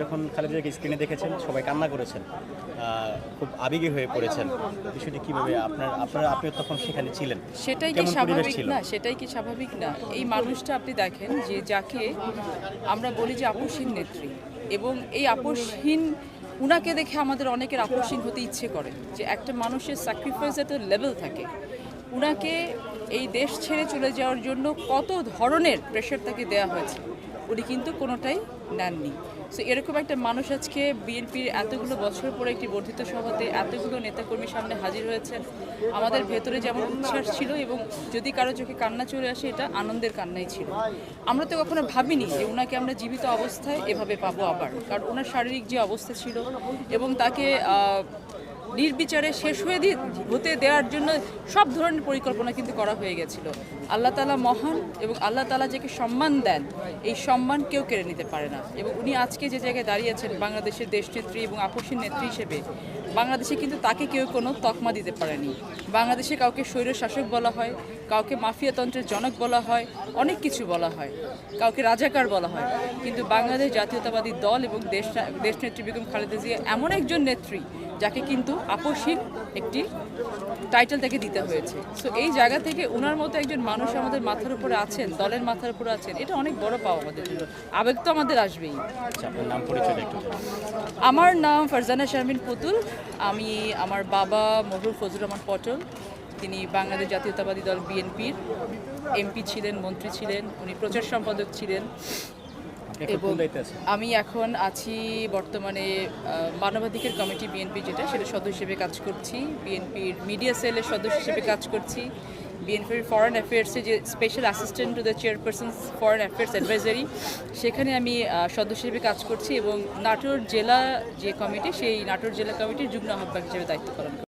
যখন খালেদাকে স্ক্রিনে দেখেছেন সবাই কান্না করেছেন। খুব আবেগী হয়ে পড়েছেন। বিষয়টি কীভাবে আপনার আপনার আপনি তখন সেখানে ছিলেন? সেটাই কি স্বাভাবিক? না সেটাই কি স্বাভাবিক না। এই মানুষটা আপনি দেখেন যে যাকে আমরা বলি যে আপোষহীন নেত্রী এবং এই আপসহীন উনাকে দেখে আমাদের অনেকের আপসহীন হতে ইচ্ছে করে যে একটা মানুষের স্যাক্রিফাইস একটা লেভেল থাকে। উনাকে এই দেশ ছেড়ে চলে যাওয়ার জন্য কত ধরনের প্রেশার তাকে দেওয়া হয়েছে? উনি কিন্তু কোনোটাই নেননি। সো এরকম একটা মানুষ আজকে বিএনপির এতগুলো বছর পরে একটি বর্ধিত সভাতে এতগুলো নেতাকর্মীর সামনে হাজির হয়েছেন। আমাদের ভেতরে যেমন উচ্ছ্বাস ছিল এবং যদি কারও চোখে কান্না চলে আসে, এটা আনন্দের কান্নাই ছিল। আমরা তো কখনো ভাবিনি যে ওনাকে আমরা জীবিত অবস্থায় এভাবে পাবো আবার। কারণ ওনার শারীরিক যে অবস্থা ছিল এবং তাকে নির্বিচারে শেষ হয়ে হতে দেওয়ার জন্য সব ধরনের পরিকল্পনা কিন্তু করা হয়ে গেছিল। আল্লাহ তালা মহান এবং আল্লাহ তালা যাকে সম্মান দেন, এই সম্মান কেউ কেড়ে নিতে পারে না। এবং উনি আজকে যে জায়গায় দাঁড়িয়েছেন বাংলাদেশের দেশনেত্রী এবং আপসীন নেত্রী হিসেবে, বাংলাদেশে কিন্তু তাকে কেউ কোনো তকমা দিতে পারেনি। বাংলাদেশে কাউকে স্বৈর শাসক বলা হয়, কাউকে মাফিয়াতন্ত্রের জনক বলা হয়, অনেক কিছু বলা হয়, কাউকে রাজাকার বলা হয়। কিন্তু বাংলাদেশ জাতীয়তাবাদী দল এবং দেশ দেশনেত্রী বেগম খালেদা জিয়া এমন একজন নেত্রী যাকে কিন্তু আপসহীন একটি টাইটেল তাকে দিতে হয়েছে। সো এই জায়গা থেকে ওনার মতো একজন মানুষ আমাদের মাথার উপরে আছেন দলের মাথার উপরে আছেন এটা অনেক বড় পাওয়া আমাদের জন্য। আবেগ তো আমাদের আসবেই। আচ্ছা। আমার নাম ফারজানা শারমিন পুতুল। আমি আমার বাবা মরহুর ফজলুর রহমান পটল। তিনি বাংলাদেশ জাতীয়তাবাদী দল বিএনপির এমপি ছিলেন মন্ত্রী ছিলেন উনি প্রচার সম্পাদক ছিলেন। এবং আমি এখন আছি বর্তমানে মানবাধিকার কমিটি বিএনপি যেটা সেটা সদস্য হিসেবে কাজ করছি। বিএনপির মিডিয়া সেলের সদস্য হিসেবে কাজ করছি। বিএনপির ফরেন অ্যাফেয়ার্সে যে special assistant to the chairperson foreign affairs advisory সেখানে আমি সদস্য হিসেবে কাজ করছি এবং নাটোর জেলা যে কমিটি সেই নাটোর জেলা কমিটির যুগ্ম আহ্বায়ক হিসেবে দায়িত্ব পালন